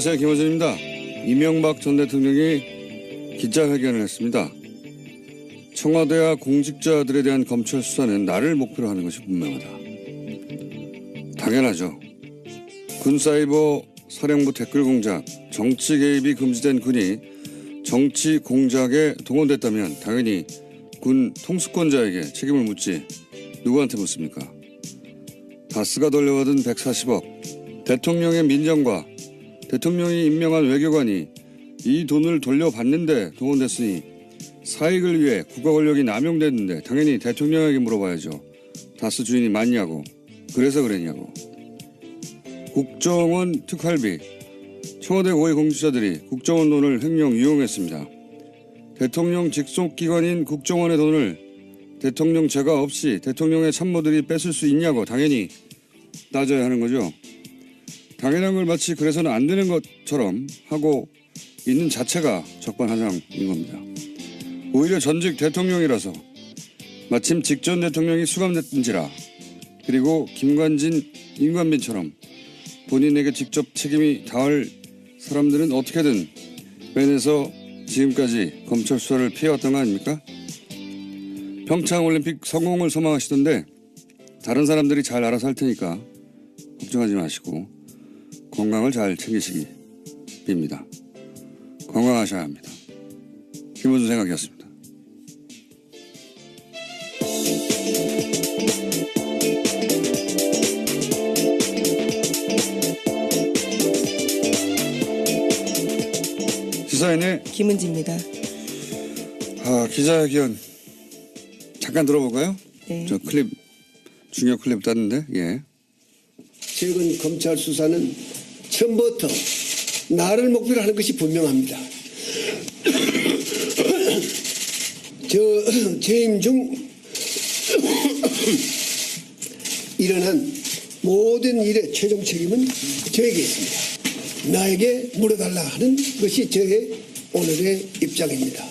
안녕하세요. 김원준입니다. 이명박 전 대통령이 기자회견을 했습니다. 청와대와 공직자들에 대한 검찰 수사는 나를 목표로 하는 것이 분명하다. 당연하죠. 군사이버 사령부 댓글 공작, 정치 개입이 금지된 군이 정치 공작에 동원됐다면 당연히 군 통수권자에게 책임을 묻지 누구한테 묻습니까? 다스가 돌려받은 140억, 대통령의 민정과 대통령이 임명한 외교관이 이 돈을 돌려받는데 동원됐으니 사익을 위해 국가 권력이 남용됐는데 당연히 대통령에게 물어봐야죠. 다스 주인이 맞냐고. 그래서 그랬냐고. 국정원 특활비. 청와대 고위 공직자들이 국정원 돈을 횡령 유용했습니다. 대통령 직속 기관인 국정원의 돈을 대통령 제가 없이 대통령의 참모들이 뺏을 수 있냐고 당연히 따져야 하는 거죠. 당연한 걸 마치 그래서는 안 되는 것처럼 하고 있는 자체가 적반하장인 겁니다. 오히려 전직 대통령이라서 마침 직전 대통령이 수감됐든지라 그리고 김관진, 임관빈처럼 본인에게 직접 책임이 닿을 사람들은 어떻게든 빼내서 지금까지 검찰 수사를 피해왔던 거 아닙니까? 평창올림픽 성공을 소망하시던데 다른 사람들이 잘 알아서 할 테니까 걱정하지 마시고 건강을 잘 챙기시기 빕니다. 건강하셔야 합니다. 김원준 생각이었습니다. 시사인의 김은지입니다. 아, 기자회견 잠깐 들어볼까요? 네. 저 클립 중요 클립 땄는데 예. 최근 검찰 수사는 처음부터 나를 목표로 하는 것이 분명합니다. 저 재임 중 일어난 모든 일의 최종 책임은 저에게 있습니다. 나에게 물어달라 하는 것이 저의 오늘의 입장입니다.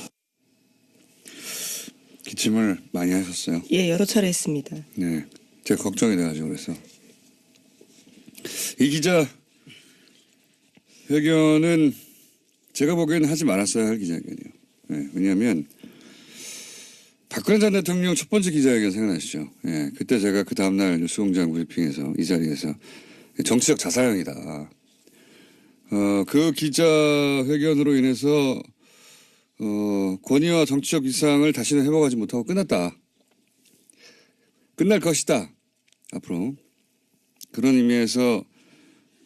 기침을 많이 하셨어요. 예, 여러 차례 했습니다. 네. 제가 걱정이 돼가지고 그래서 이 기자 회견은 제가 보기에는 하지 말았어야 할 기자회견이에요. 네, 왜냐하면 박근혜 전 대통령 첫 번째 기자회견 생각나시죠? 예, 그때 제가 그 다음날 뉴스공장 브리핑에서 이 자리에서 정치적 자살형이다. 어, 그 기자회견으로 인해서 어, 권위와 정치적 위상을 다시는 회복하지 못하고 끝났다. 끝날 것이다. 앞으로. 그런 의미에서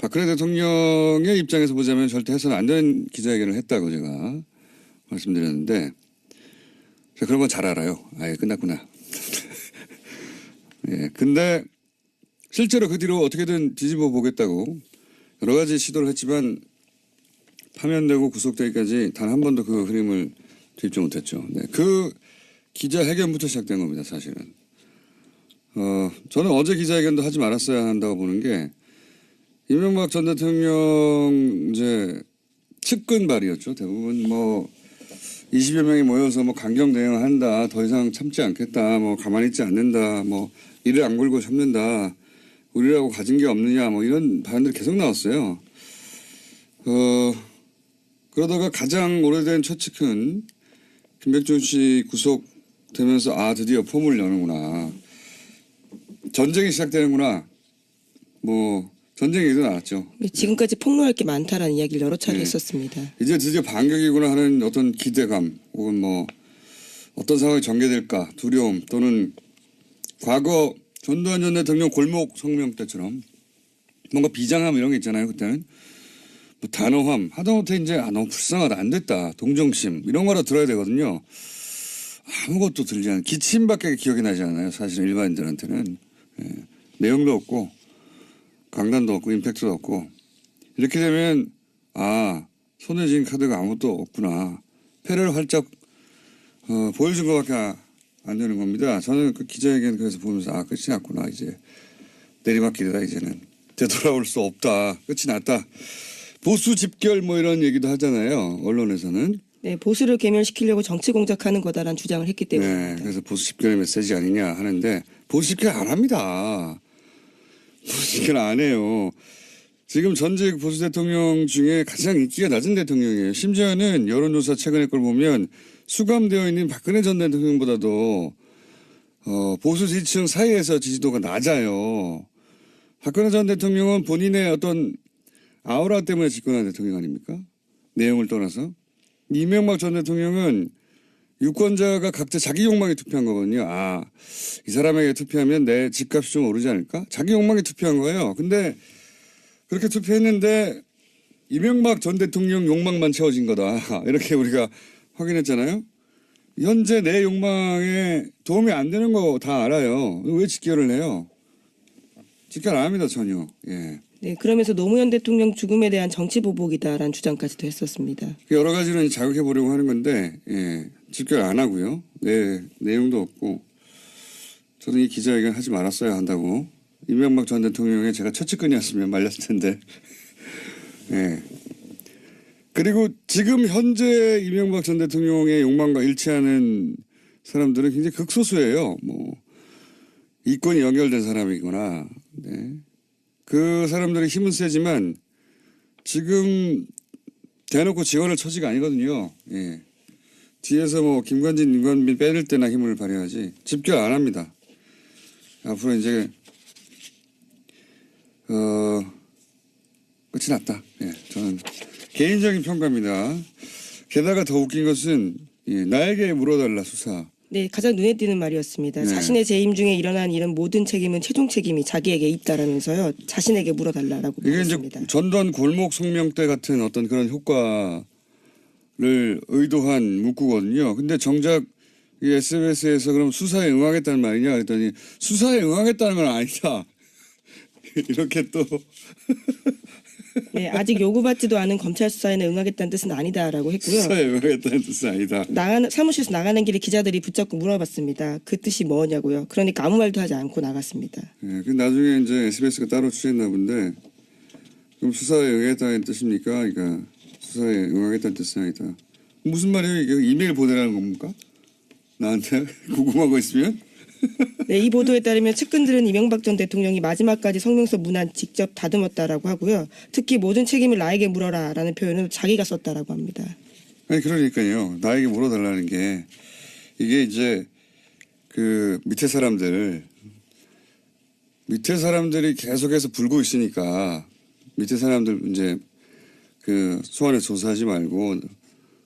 박근혜 대통령의 입장에서 보자면 절대 해서는 안 되는 기자회견을 했다고 제가 말씀드렸는데 제가 그런 건 잘 알아요. 아예 끝났구나. 예. 근데 실제로 그 뒤로 어떻게든 뒤집어 보겠다고 여러 가지 시도를 했지만 파면되고 구속되기까지 단 한 번도 그 흐름을 뒤집지 못했죠. 네. 그 기자회견부터 시작된 겁니다, 사실은. 어, 저는 어제 기자회견도 하지 말았어야 한다고 보는 게 이명박 전 대통령 이제 측근 발이었죠. 대부분 뭐 20여 명이 모여서 뭐 강경 대응을 한다. 더 이상 참지 않겠다. 뭐 가만히 있지 않는다. 뭐 이를 안 굴고 참는다. 우리라고 가진 게 없느냐. 뭐 이런 발언들이 계속 나왔어요. 어, 그러다가 가장 오래된 최측은 김백준 씨 구속되면서 아 드디어 폼을 여는구나. 전쟁이 시작되는구나. 뭐 전쟁 얘기도 나왔죠. 지금까지 폭로할 게 많다라는 이야기를 여러 차례 네. 했었습니다. 이제 드디어 반격이구나 하는 어떤 기대감 혹은 뭐 어떤 상황이 전개될까 두려움 또는 과거 전두환 전 대통령 골목 성명 때처럼 뭔가 비장함 이런 게 있잖아요 그때는 뭐 단호함 하다못해 이제 아 너무 불쌍하다 안 됐다 동정심 이런 거라 들어야 되거든요 아무것도 들리지 않는 기침밖에 기억이 나지 않아요 사실은 일반인들한테는 예. 내용도 없고 강단도 없고 임팩트도 없고. 이렇게 되면 아 손에 쥔 카드가 아무것도 없구나. 패를 활짝 어, 보여준 것밖에 아- 안 되는 겁니다. 저는 그 기자회견 그래서 보면서 아 끝이 났구나 이제. 내리막길이다 이제는. 되돌아올 수 없다. 끝이 났다. 보수 집결 뭐 이런 얘기도 하잖아요 언론에서는. 네, 보수를 괴멸시키려고 정치 공작하는 거다라는 주장을 했기 네 때문입니다. 그래서 보수 집결의 메시지 아니냐 하는데 보수 집결 안 합니다 집결 안 해요 지금 전직 보수 대통령 중에 가장 인기가 낮은 대통령이에요. 심지어는 여론조사 최근의 걸 보면 수감되어 있는 박근혜 전 대통령보다도 어, 보수 지지층 사이에서 지지도가 낮아요. 박근혜 전 대통령은 본인의 어떤 아우라 때문에 집권한 대통령 아닙니까? 내용을 떠나서. 이명박 전 대통령은 유권자가 각자 자기 욕망에 투표한 거거든요. 아, 이 사람에게 투표하면 내 집값이 좀 오르지 않을까? 자기 욕망에 투표한 거예요. 근데 그렇게 투표했는데 이명박 전 대통령 욕망만 채워진 거다. 이렇게 우리가 확인했잖아요. 현재 내 욕망에 도움이 안 되는 거 다 알아요. 왜 직결을 해요? 직결 안 합니다, 전혀. 예. 네, 그러면서 노무현 대통령 죽음에 대한 정치 보복이다라는 주장까지도 했었습니다. 여러 가지는 자극해 보려고 하는 건데, 예. 직결 안 하고요. 네, 내용도 없고. 저는 이 기자회견 하지 말았어야 한다고. 이명박 전 대통령의 제가 첫 측근이었으면 말렸을 텐데. 예. 그리고 지금 현재 이명박 전 대통령의 욕망과 일치하는 사람들은 굉장히 극소수예요. 뭐, 이권이 연결된 사람이거나, 네. 그 사람들의 힘은 세지만 지금 대놓고 지원할 처지가 아니거든요. 예. 뒤에서 뭐 김관진, 윤관빈 빼낼 때나 힘을 발휘하지 집결 안 합니다. 앞으로 이제 어 끝이 났다. 예, 저는 개인적인 평가입니다. 게다가 더 웃긴 것은 예, 나에게 물어달라 수사. 네, 가장 눈에 띄는 말이었습니다. 네. 자신의 재임 중에 일어난 이런 모든 책임은 최종 책임이 자기에게 있다라면서요. 자신에게 물어달라라고 이게 이제 말했습니다. 전두환 골목 성명대 같은 어떤 그런 효과 를 의도한 문구거든요. 근데 정작 이 SBS에서 그럼 수사에 응하겠다는 말이냐 그랬더니 수사에 응하겠다는 건 아니다. 이렇게 또 네, 아직 요구받지도 않은 검찰 수사에는 응하겠다는 뜻은 아니다라고 했고요. 수사에 응하겠다는 뜻은 아니다. 나가는 사무실에서 나가는 길에 기자들이 붙잡고 물어봤습니다. 그 뜻이 뭐냐고요. 그러니까 아무 말도 하지 않고 나갔습니다. 예, 그 나중에 이제 SBS가 따로 취재했나 본데 그럼 수사에 응하겠다는 뜻입니까? 그러니까 수사에 응하겠다는 뜻은 아니다. 무슨 말이에요 이게 이메일 보내라는 겁니까? 나한테 궁금한 거 있으면? 네, 이 보도에 따르면 측근들은 이명박 전 대통령이 마지막까지 성명서 문안 직접 다듬었다라고 하고요. 특히 모든 책임을 나에게 물어라라는 표현은 자기가 썼다라고 합니다. 아니 그러니까요. 나에게 물어달라는 게 이게 이제 그 밑에 사람들 밑에 사람들이 계속해서 불고 있으니까 밑에 사람들 이제 그 소환에 조사하지 말고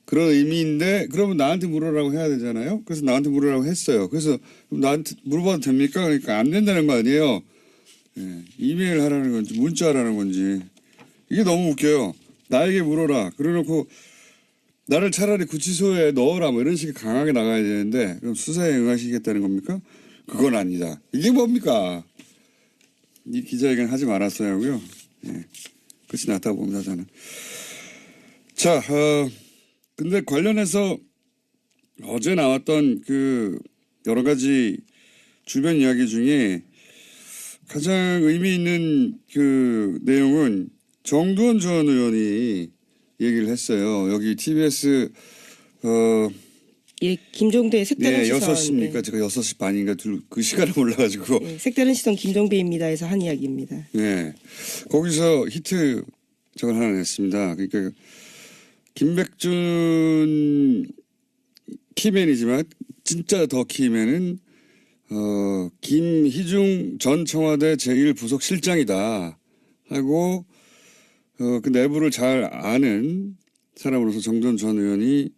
그런 의미인데 그러면 나한테 물어라고 해야 되잖아요. 그래서 나한테 물어라고 했어요. 그래서 나한테 물어봐도 됩니까? 그러니까 안 된다는 거 아니에요. 예, 이메일 하라는 건지 문자 하라는 건지 이게 너무 웃겨요. 나에게 물어라. 그래놓고 나를 차라리 구치소에 넣어라 뭐 이런 식의 강하게 나가야 되는데 그럼 수사에 응하시겠다는 겁니까? 그건 아니다. 이게 뭡니까? 이 기자회견 하지 말았어야 하고요. 예. 끝이 났다고 봅니다 저는. 자, 어, 근데 관련해서 어제 나왔던 그 여러 가지 주변 이야기 중에 가장 의미 있는 그 내용은 정두원 전 의원이 얘기를 했어요. 여기 TBS 어, 예, 김종대의 색다른 네, 시선. 여섯 시입니까? 제가 여섯 시 반인가 둘 그 시간을 몰라가지고 네, 네, 색다른 시선 김종배입니다에서 한 이야기입니다. 네. 거기서 히트 저걸 하나 냈습니다. 그러니까 김백준 키맨이지만 진짜 더 키맨은 어, 김희중 전 청와대 제1부속실장이다 하고 어, 그 내부를 잘 아는 사람으로서 정전 전 의원이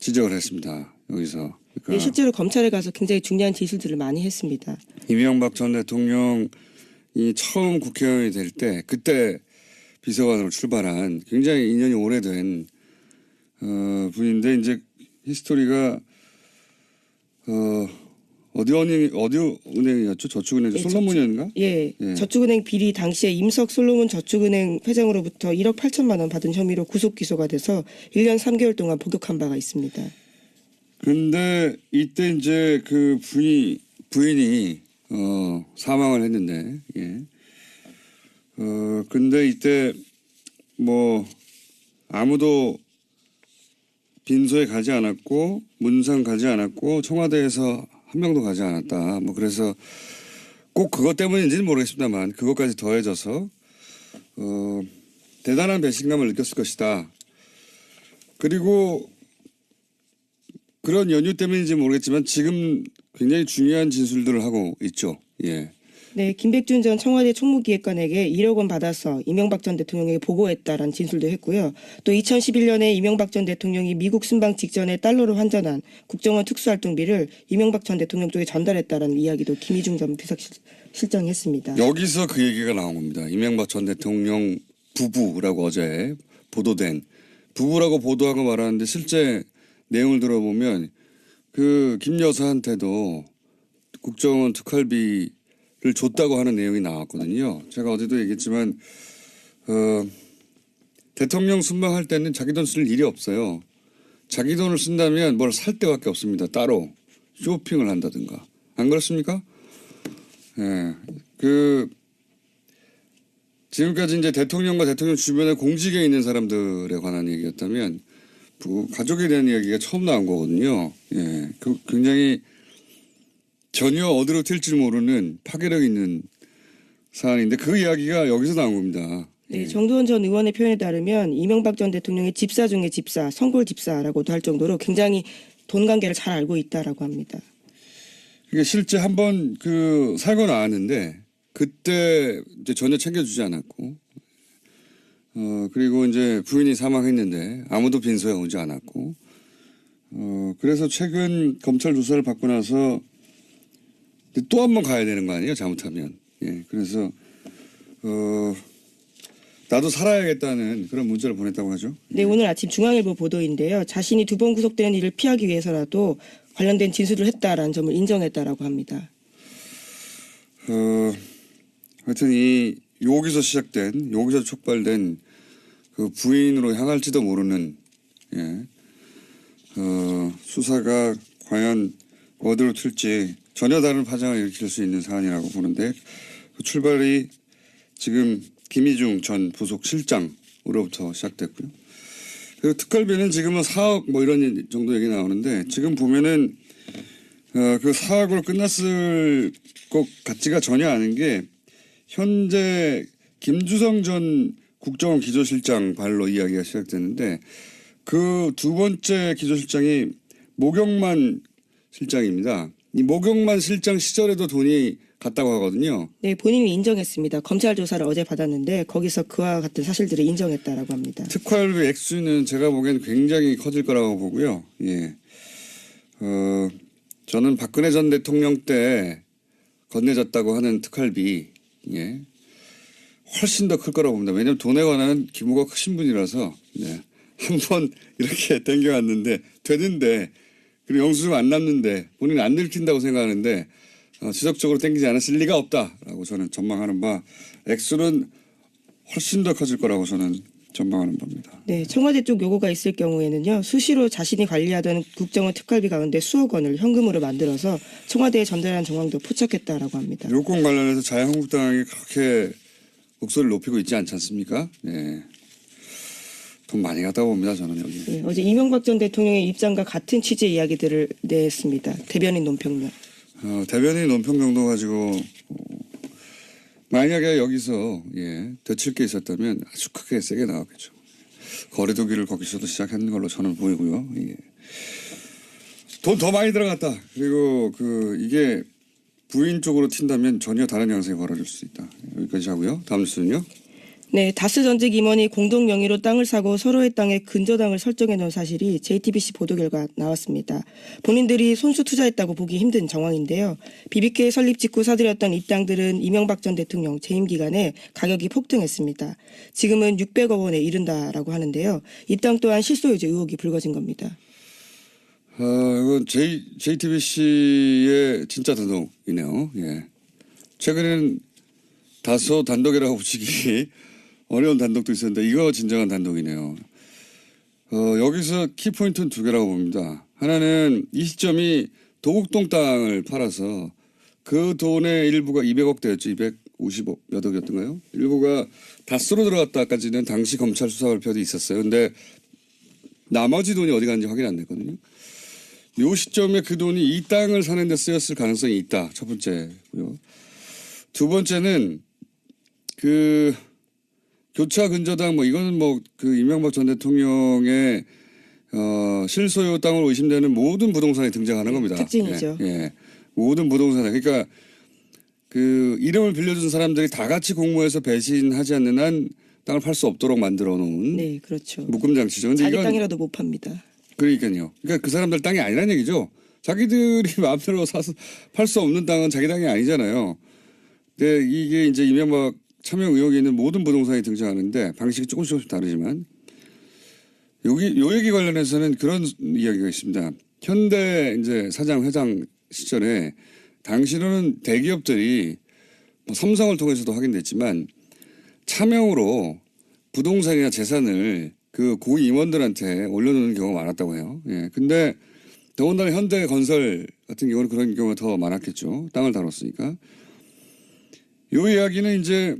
지적을 했습니다. 여기서. 그러니까 네, 실제로 검찰에 가서 굉장히 중요한 진술들을 많이 했습니다. 이명박 전 대통령이 처음 국회의원이 될 때 그때 비서관으로 출발한 굉장히 인연이 오래된 어, 분인데 이제 히스토리가 어, 어디 은행 어디 은행이었죠? 저축은행 네, 솔로몬이었는가? 예, 예. 저축은행 비리 당시에 임석 솔로몬 저축은행 회장으로부터 1억 8천만 원 받은 혐의로 구속 기소가 돼서 1년 3개월 동안 복역한 바가 있습니다. 근데 이때 이제 그 부인 부인이 어 사망을 했는데 예. 어 근데 이때 뭐 아무도 빈소에 가지 않았고 문상 가지 않았고 청와대에서 한 명도 가지 않았다. 뭐 그래서 꼭 그것 때문인지는 모르겠습니다만 그것까지 더해져서 어, 대단한 배신감을 느꼈을 것이다. 그리고 그런 연유 때문인지 모르겠지만 지금 굉장히 중요한 진술들을 하고 있죠. 예. 네, 김백준 전 청와대 총무기획관에게 1억 원 받아서 이명박 전 대통령에게 보고했다라는 진술도 했고요. 또 2011년에 이명박 전 대통령이 미국 순방 직전에 달러로 환전한 국정원 특수활동비를 이명박 전 대통령 쪽에 전달했다라는 이야기도 김희중 전 비서실장이 했습니다. 여기서 그 얘기가 나온 겁니다. 이명박 전 대통령 부부라고 어제 보도된 부부라고 보도하고 말하는데 실제 내용을 들어보면 그 김 여사한테도 국정원 특활비 를 줬다고 하는 내용이 나왔거든요. 제가 어제도 얘기했지만 어, 대통령 순방할 때는 자기 돈 쓸 일이 없어요. 자기 돈을 쓴다면 뭘살 데밖에 없습니다. 따로 쇼핑을 한다든가 안 그렇습니까? 예, 그 지금까지 이제 대통령과 대통령 주변에 공직에 있는 사람들에 관한 얘기였다면 그 가족에 대한 이야기가 처음 나온 거거든요. 예, 그 굉장히 전혀 어디로 튈지 모르는 파괴력 있는 사안인데 그 이야기가 여기서 나온 겁니다. 네, 정두원 전 의원의 표현에 따르면 이명박 전 대통령의 집사 중에 집사, 성골 집사라고도 할 정도로 굉장히 돈 관계를 잘 알고 있다라고 합니다. 그게 실제 한번그 살고 나왔는데 그때 이제 전혀 챙겨주지 않았고 어 그리고 이제 부인이 사망했는데 아무도 빈소에 오지 않았고 어 그래서 최근 검찰 조사를 받고 나서 또 한 번 가야 되는 거 아니에요 잘못하면 예 그래서 어 나도 살아야겠다는 그런 문자를 보냈다고 하죠. 네, 오늘 아침 중앙일보 보도인데요. 자신이 두 번 구속되는 일을 피하기 위해서라도 관련된 진술을 했다라는 점을 인정했다라고 합니다. 어, 하여튼 이 여기서 시작된 여기서 촉발된 그 부인으로 향할지도 모르는 예, 어, 수사가 과연 어디로 튈지 전혀 다른 파장을 일으킬 수 있는 사안이라고 보는데 그 출발이 지금 김희중 전 부속 실장으로부터 시작됐고요. 그리고 특활비는 지금은 4억 뭐 이런 정도 얘기 나오는데 지금 보면은 어, 그 4억으로 끝났을 것 같지가 전혀 않은 게 현재 김주성 전 국정원 기조실장 발로 이야기가 시작됐는데 그 두 번째 기조실장이 모경만 실장입니다. 이 모경만 실장 시절에도 돈이 갔다고 하거든요. 네, 본인이 인정했습니다. 검찰 조사를 어제 받았는데 거기서 그와 같은 사실들을 인정했다라고 합니다. 특활비 액수는 제가 보기엔 굉장히 커질 거라고 보고요. 예. 어, 저는 박근혜 전 대통령 때 건네졌다고 하는 특활비, 예. 훨씬 더 클 거라고 봅니다. 왜냐하면 돈에 관한 규모가 크신 분이라서, 예. 한번 이렇게 땡겨왔는데, 되는데, 그리고 영수증 안 남는데, 본인은 안 들킨다고 생각하는데, 어, 지속적으로 땡기지 않았을 리가 없다라고 저는 전망하는 바, 액수는 훨씬 더 커질 거라고 저는 전망하는 겁니다. 네, 청와대 쪽 요구가 있을 경우에는요, 수시로 자신이 관리하던 국정원 특활비 가운데 수억 원을 현금으로 만들어서 청와대에 전달한 정황도 포착했다라고 합니다. 요건 관련해서 자유한국당이 그렇게 목소리를 높이고 있지 않지 않습니까? 네. 돈 많이 갖다 봅니다, 저는 여기. 네, 어제 이명박 전 대통령의 입장과 같은 취지의 이야기들을 냈습니다. 대변인 논평면. 어, 대변인 논평 정도 가지고 어, 만약에 여기서 예, 되칠 게 있었다면 아주 크게 세게 나왔겠죠. 거리두기를 거기서도 시작한 걸로 저는 보이고요. 예. 돈 더 많이 들어갔다. 그리고 그 이게 부인 쪽으로 튄다면 전혀 다른 양상이 벌어질 수 있다. 여기까지 하고요. 다음 뉴스는요. 네, 다스 전직 임원이 공동 명의로 땅을 사고 서로의 땅에 근저당을 설정해 놓은 사실이 JTBC 보도 결과 나왔습니다. 본인들이 손수 투자했다고 보기 힘든 정황인데요. BBK 설립 직후 사들였던 이 땅들은 이명박 전 대통령 재임 기간에 가격이 폭등했습니다. 지금은 600억 원에 이른다라고 하는데요. 이 땅 또한 실소유죄 의혹이 불거진 겁니다. 어, 이건 J, JTBC의 진짜 단독이네요. 예. 최근에는 다소 단독이라고 붙이기 어려운 단독도 있었는데 이거 진정한 단독이네요. 어, 여기서 키포인트는 두 개라고 봅니다. 하나는 이 시점이 도곡동 땅을 팔아서 그 돈의 일부가 200억 대였죠. 250억 몇 억이었던가요? 일부가 다스로 들어갔다까지는 당시 검찰 수사 발표도 있었어요. 근데 나머지 돈이 어디 갔는지 확인 안 됐거든요. 요 시점에 그 돈이 이 땅을 사는 데 쓰였을 가능성이 있다. 첫 번째고요. 두 번째는 그 교차 근저당 뭐 이거는 뭐 그 이명박 전 대통령의 어 실소유 땅으로 의심되는 모든 부동산이 등장하는 겁니다. 특징이죠. 예, 예. 모든 부동산 그러니까 그 이름을 빌려준 사람들이 다 같이 공모해서 배신하지 않는 한 땅을 팔 수 없도록 만들어 놓은 네, 그렇죠. 묶음 장치죠. 근데 자기 이건 땅이라도 못 팝니다. 그러니까요. 그러니까 그 사람들 땅이 아니란 얘기죠. 자기들이 마음대로 사서 팔 수 없는 땅은 자기 땅이 아니잖아요. 근데 이게 이제 이명박 참여 의혹이 있는 모든 부동산이 등장하는데 방식이 조금씩 조금씩 다르지만 여기 요 얘기 관련해서는 그런 이야기가 있습니다. 현대 이제 사장 회장 시절에 당시로는 대기업들이 뭐 삼성을 통해서도 확인됐지만 차명으로 부동산이나 재산을 그 고위 임원들한테 올려놓는 경우가 많았다고 해요. 예. 근데 더군다나 현대 건설 같은 경우는 그런 경우가 더 많았겠죠. 땅을 다뤘으니까. 요 이야기는 이제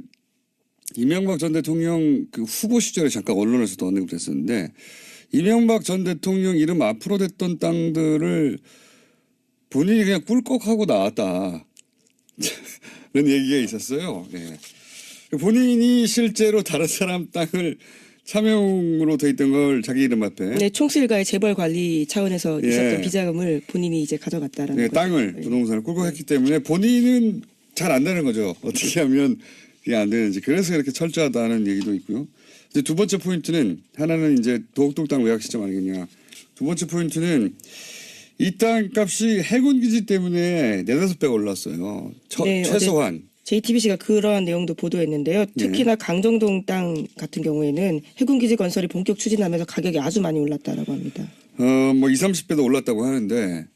이명박 전 대통령 그 후보 시절에 잠깐 언론에서도 언급됐었는데 이명박 전 대통령 이름 앞으로 됐던 땅들을 본인이 그냥 꿀꺽하고 나왔다. 그런 얘기가 있었어요. 예. 본인이 실제로 다른 사람 땅을 차명으로 돼 있던 걸 자기 이름 앞에 네, 총수일가의 재벌 관리 차원에서 예. 있었던 비자금을 본인이 이제 가져갔다라는 네, 거죠. 땅을 부동산을 꿀꺽했기 때문에 본인은 잘안 되는 거죠. 어떻게 하면 이게 안 되는지 그래서 이렇게 철저하다는 얘기도 있고요. 이제 두 번째 포인트는 하나는 이제 도곡동 땅 외곽 시점 아니겠냐. 두 번째 포인트는 이 땅 값이 해군 기지 때문에 네다섯 배가 올랐어요. 처- 네, 최소한. JTBC가 그러한 내용도 보도했는데요. 네. 특히나 강정동 땅 같은 경우에는 해군 기지 건설이 본격 추진하면서 가격이 아주 많이 올랐다라고 합니다. 어, 뭐 2, 30배도 올랐다고 하는데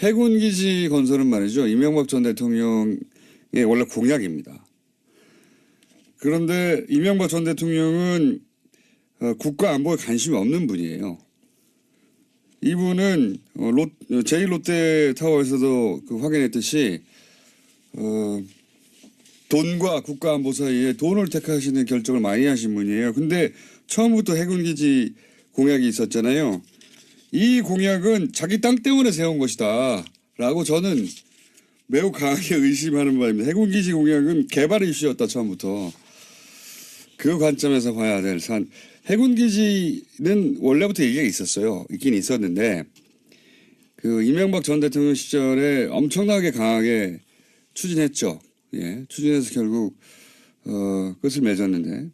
해군 기지 건설은 말이죠. 이명박 전 대통령의 원래 공약입니다. 그런데 이명박 전 대통령은 어, 국가 안보에 관심이 없는 분이에요. 이분은 어, 롯, 제1롯데 타워에서도 그 확인했듯이 어, 돈과 국가 안보 사이에 돈을 택하시는 결정을 많이 하신 분이에요. 근데 처음부터 해군기지 공약이 있었잖아요. 이 공약은 자기 땅 때문에 세운 것이다. 라고 저는 매우 강하게 의심하는 바입니다. 해군기지 공약은 개발 이슈였다, 처음부터. 그 관점에서 봐야 될 산. 해군 기지는 원래부터 얘기가 있었어요. 있긴 있었는데, 그 이명박 전 대통령 시절에 엄청나게 강하게 추진했죠. 예, 추진해서 결국, 어, 끝을 맺었는데,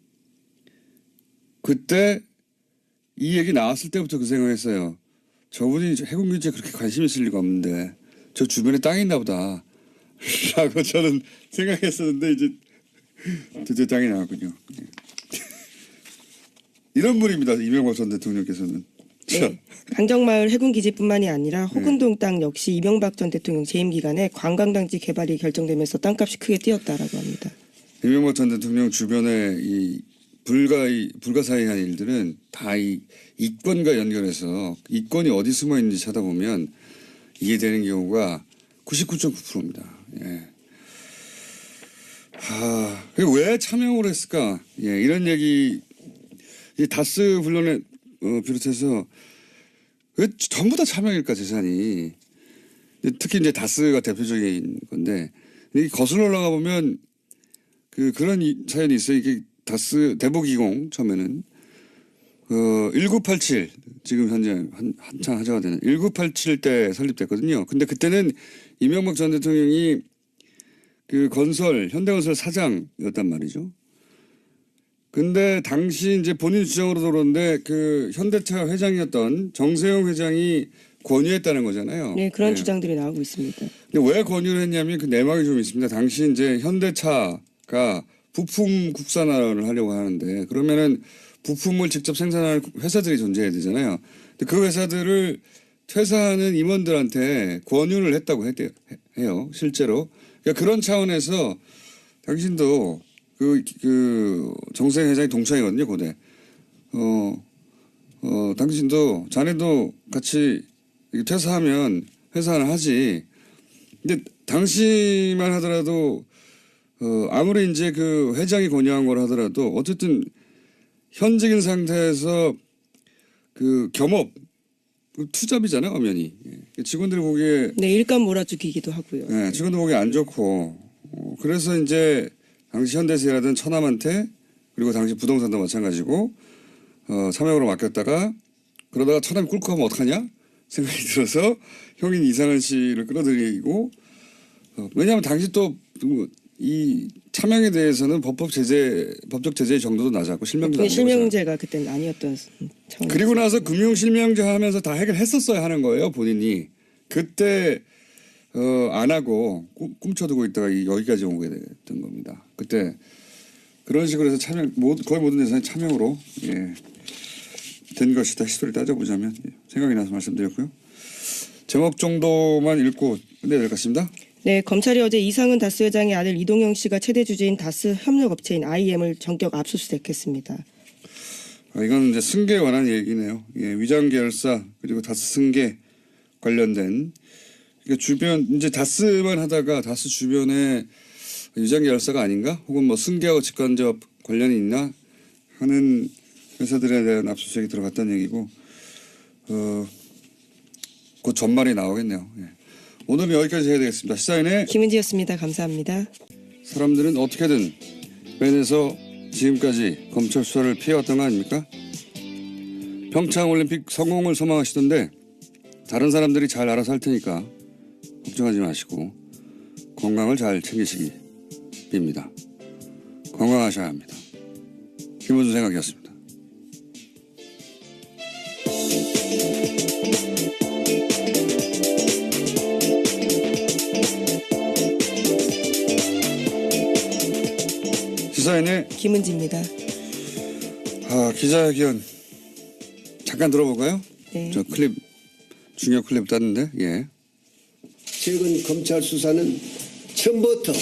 그때 이 얘기 나왔을 때부터 그 생각했어요. 저분이 해군 기지에 그렇게 관심 있을 리가 없는데 저 주변에 땅이 있나 보다. 라고 저는 생각했었는데 이제 드디어 땅이 나왔군요. 예. 이런 분입니다. 이명박 전 대통령께서는. 네. 강정마을 해군기지뿐만이 아니라 호근동 땅 역시 이명박 전 대통령 재임 기간에 관광단지 개발이 결정되면서 땅값이 크게 뛰었다라고 합니다. 이명박 전 대통령 주변에 이 불가이 불가사의한 일들은 다 이 이권과 연결해서 이권이 어디 숨어 있는지 찾아보면 이해되는 경우가 99.9%입니다. 예. 하, 그리고 왜 참여를 했을까? 예, 이런 얘기 이 다스 분론에 어, 비롯해서 왜 전부 다 참여일까 재산이 특히 이제 다스가 대표적인 건데 이 거슬러 올라가 보면 그 그런 이- 사연이 있어요. 이게 다스 대보기공 처음에는 어 1987 지금 현재 한 한창 하자가 되는 1987 때 설립됐거든요. 근데 그때는 이명박 전 대통령이 그 건설 현대건설 사장이었단 말이죠. 근데 당시 이제 본인 주장으로 들었는데 그 현대차 회장이었던 정세영 회장이 권유했다는 거잖아요. 네, 그런 네. 주장들이 나오고 있습니다. 근데 왜 권유를 했냐면 그 내막이 좀 있습니다. 당시 이제 현대차가 부품 국산화를 하려고 하는데 그러면은 부품을 직접 생산하는 회사들이 존재해야 되잖아요. 근데 그 회사들을 퇴사하는 임원들한테 권유를 했다고 했대요. 해요. 실제로. 그러니까 그런 차원에서 당신도 그, 그, 정세 회장이 동창이거든요, 고대. 어, 어, 당신도, 자네도 같이 퇴사하면 회사 하나 하지. 근데 당시만 하더라도 어 아무리 이제 그 회장이 권유한 걸 하더라도 어쨌든 현직인 상태에서 그 겸업 그 투잡이잖아요 엄연히 예. 직원들이 보기에 네, 일감 몰아주기기도 하고요. 예, 직원들 보기에 안 좋고 어, 그래서 이제 당시 현대세라든 천남한테 그리고 당시 부동산도 마찬가지고 어, 사명으로 맡겼다가 그러다가 처남이 꿀꺽 하면 어떡하냐 생각이 들어서 형인 이상은 씨를 끌어들이고 어, 왜냐하면 당시 또 이 차명에 대해서는 법법 제재 법적 제재 정도도 낮았고 실명도 낮고 실명제가 그때는 아니었던 상황. 그리고 나서 금융 실명제 하면서 다 해결했었어야 하는 거예요 본인이 그때 어, 안 하고 꿈, 꿈쳐두고 있다가 이- 여기까지 오게 됐던 겁니다. 그때 그런 식으로 해서 차명 모- 거의 모든 재산이 차명으로 예, 된 것이다 히스토리 따져보자면 예, 생각이 나서 말씀드렸고요. 제목 정도만 읽고 끝내야 될 것 같습니다. 네, 검찰이 어제 이상은 다스 회장의 아들 이동영 씨가 최대 주주인 다스 협력업체인 IM을 전격 압수수색했습니다. 아, 이건 이제 승계에 관한 얘기네요. 예, 위장 계열사 그리고 다스 승계 관련된 그러니까 주변 이제 다스만 하다가 다스 주변에 위장 계열사가 아닌가 혹은 뭐 승계하고 직간접 관련이 있나 하는 회사들에 대한 압수수색이 들어갔다는 얘기고 어, 곧 전말이 나오겠네요. 예. 오늘은 여기까지 해야 되겠습니다. 시사인의 김은지였습니다. 감사합니다. 사람들은 어떻게든 벤에서 지금까지 검찰 수사를 피해왔던 거 아닙니까? 평창올림픽 성공을 소망하시던데 다른 사람들이 잘 알아서 할 테니까 걱정하지 마시고 건강을 잘 챙기시기 빕니다. 건강하셔야 합니다. 김원준 생각이었습니다. 시사인의 김은지입니다. 아, 기자회견 잠깐 들어볼까요? 네. 저 클립 중요 클립 땄는데 예. 최근 검찰 수사는 처음부터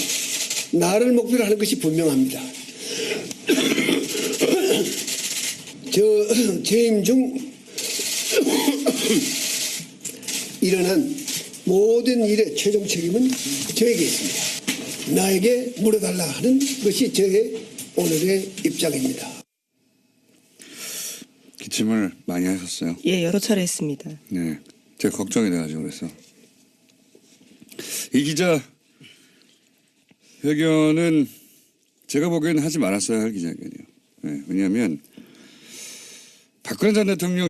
나를 목표로 하는 것이 분명합니다. 저 재임 중 일어난 모든 일의 최종 책임은 저에게 있습니다. 나에게 물어달라 하는 것이 저의 오늘의 입장입니다. 기침을 많이 하셨어요. 예, 여러 차례 했습니다. 네, 제가 걱정이 돼가지고 그래서 이 기자 회견은 제가 보기에는 하지 말았어야 할 기자회견이에요. 네, 왜냐하면 박근혜 전 대통령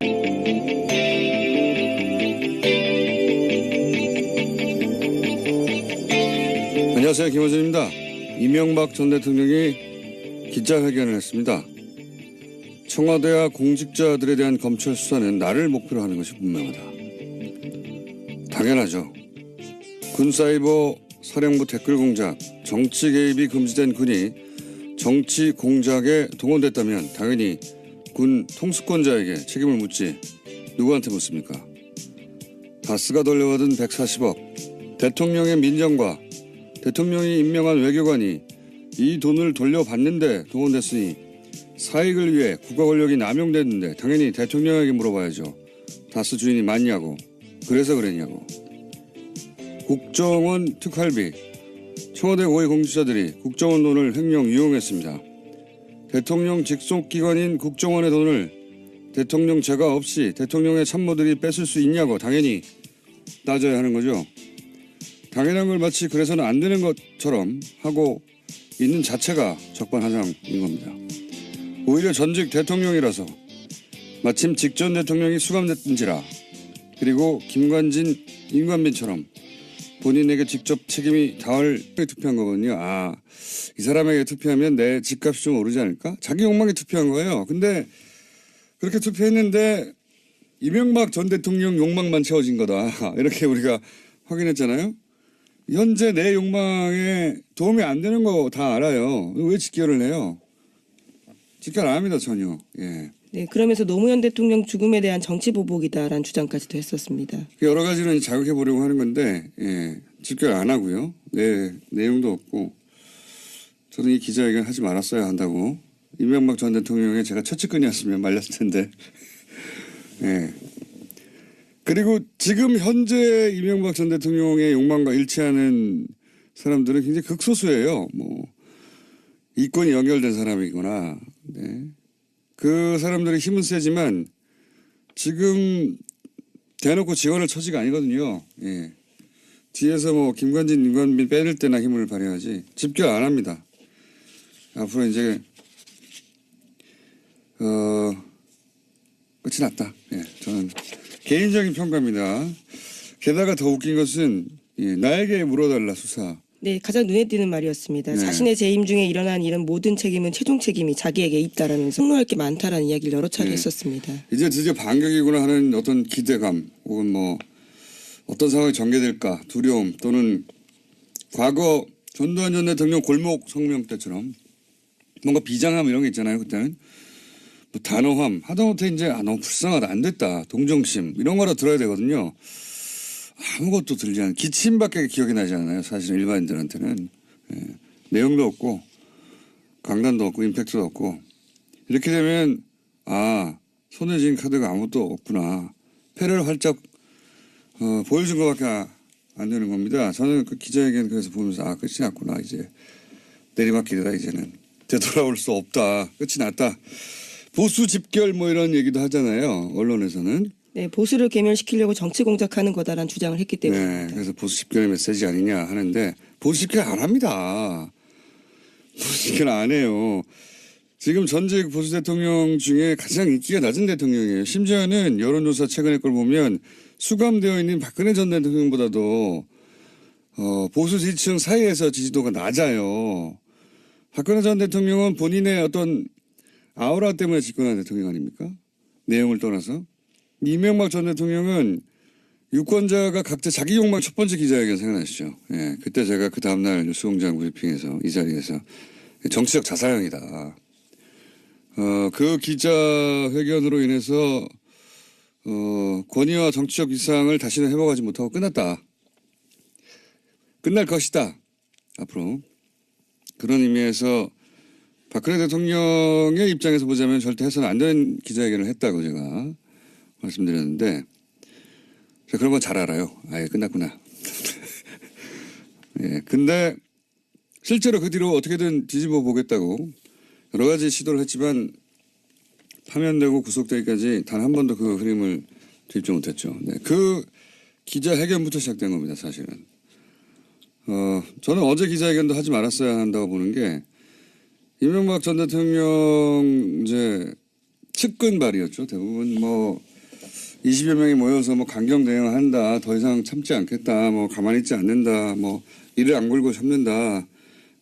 안녕하세요 김호준입니다. 이명박 전 대통령이 기자회견을 했습니다. 청와대와 공직자들에 대한 검찰 수사는 나를 목표로 하는 것이 분명하다. 당연하죠. 군사이버 사령부 댓글 공작, 정치 개입이 금지된 군이 정치 공작에 동원됐다면 당연히 군 통수권자에게 책임을 묻지 누구한테 묻습니까? 다스가 돌려받은 140억, 대통령의 민정과 대통령이 임명한 외교관이 이 돈을 돌려받는데 동원됐으니 사익을 위해 국가 권력이 남용됐는데 당연히 대통령에게 물어봐야죠. 다스 주인이 맞냐고. 그래서 그랬냐고. 국정원 특활비. 청와대 고위 공직자들이 국정원 돈을 횡령 유용했습니다. 대통령 직속 기관인 국정원의 돈을 대통령 제가 없이 대통령의 참모들이 뺏을 수 있냐고 당연히 따져야 하는 거죠. 당연한 걸 마치 그래서는 안 되는 것처럼 하고 있는 자체가 적반하장인 겁니다. 오히려 전직 대통령이라서 마침 직전 대통령이 수감됐든지라 그리고 김관진, 임관빈처럼 본인에게 직접 책임이 닿을 투표한 거거든요. 아, 이 사람에게 투표하면 내 집값이 좀 오르지 않을까? 자기 욕망에 투표한 거예요. 근데 그렇게 투표했는데 이명박 전 대통령 욕망만 채워진 거다. 이렇게 우리가 확인했잖아요. 현재 내 욕망에 도움이 안 되는 거 다 알아요. 왜 직결을 해요? 직결 안 합니다, 전혀. 예. 네, 그러면서 노무현 대통령 죽음에 대한 정치 보복이다라는 주장까지도 했었습니다. 여러 가지는 자극해 보려고 하는 건데, 예. 직결 안 하고요. 네, 내용도 없고. 저는 이 기자회견 하지 말았어야 한다고. 이명박 전 대통령의 제가 처치근이었으면 말렸을 텐데. 예. 그리고 지금 현재 이명박 전 대통령의 욕망과 일치하는 사람들은 굉장히 극소수예요. 뭐, 이권이 연결된 사람이거나, 네. 그 사람들의 힘은 세지만 지금 대놓고 지원할 처지가 아니거든요. 예. 뒤에서 뭐 김관진, 임관빈 빼낼 때나 힘을 발휘하지 집결 안 합니다. 앞으로 이제 어, 끝이 났다. 예, 저는 개인적인 평가입니다. 게다가 더 웃긴 것은 예, 나에게 물어달라 수사. 네, 가장 눈에 띄는 말이었습니다. 네. 자신의 재임 중에 일어난 이런 모든 책임은 최종 책임이 자기에게 있다라면서 폭로할 게 많다라는 이야기를 여러 차례 네. 했었습니다. 이제 드디어 반격이구나 하는 어떤 기대감 혹은 뭐 어떤 상황이 전개될까 두려움 또는 과거 전두환 전 대통령 골목 성명 때처럼 뭔가 비장함 이런 게 있잖아요 그때는 뭐 단호함 하다못해 이제 아 너무 불쌍하다 안 됐다 동정심 이런 거라 들어야 되거든요. 아무것도 들리지 않는 기침밖에 기억이 나지 않아요 사실은 일반인들한테는. 예. 내용도 없고 강단도 없고 임팩트도 없고. 이렇게 되면 아 손에 쥔 카드가 아무것도 없구나. 패를 활짝 어, 보여준 것밖에 아- 안 되는 겁니다. 저는 그 기자회견 그래서 보면서 아 끝이 났구나 이제. 내리막길이다 이제는. 되돌아올 수 없다. 끝이 났다 보수 집결 뭐 이런 얘기도 하잖아요 언론에서는 네, 보수를 괴멸시키려고 정치 공작하는 거다라는 주장을 했기 네 때문입니다. 그래서 보수 집결의 메시지 아니냐 하는데 보수 집결 안 합니다 보수 집결 안 해요 지금 전직 보수 대통령 중에 가장 인기가 낮은 대통령이에요 심지어는 여론조사 최근의 걸 보면 수감되어 있는 박근혜 전 대통령보다도 어, 보수 지지층 사이에서 지지도가 낮아요. 박근혜 전 대통령은 본인의 어떤 아우라 때문에 집권한 대통령 아닙니까? 내용을 떠나서. 이명박 전 대통령은 유권자가 각자 자기 욕망 첫 번째 기자회견 생각나시죠? 예, 그때 제가 그 다음날 뉴스공장 브리핑에서 이 자리에서 정치적 자살형이다. 어, 그 기자회견으로 인해서 어, 권위와 정치적 위상을 다시는 회복하지 못하고 끝났다. 끝날 것이다. 앞으로. 그런 의미에서 박근혜 대통령의 입장에서 보자면 절대 해서는 안 되는 기자회견을 했다고 제가 말씀드렸는데 제가 그런 건 잘 알아요. 아예 끝났구나. 예, 근데 실제로 그 뒤로 어떻게든 뒤집어 보겠다고 여러 가지 시도를 했지만 파면되고 구속되기까지 단 한 번도 그 흐름을 뒤집지 못했죠. 네, 그 기자회견부터 시작된 겁니다, 사실은. 어, 저는 어제 기자회견도 하지 말았어야 한다고 보는 게 이명박 전 대통령 이제 측근 발이었죠. 대부분 뭐 20여 명이 모여서 뭐 강경 대응을 한다. 더 이상 참지 않겠다. 뭐 가만히 있지 않는다. 뭐 이를 안 굴고 참는다.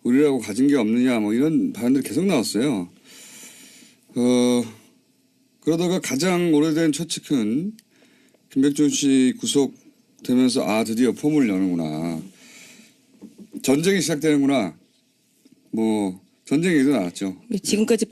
우리라고 가진 게 없느냐. 뭐 이런 발언들이 계속 나왔어요. 어, 그러다가 가장 오래된 최측근 김백준 씨 구속되면서 아 드디어 폼을 여는구나. 전쟁이 시작되는구나. 뭐 전쟁 얘기도 나왔죠. 지금까지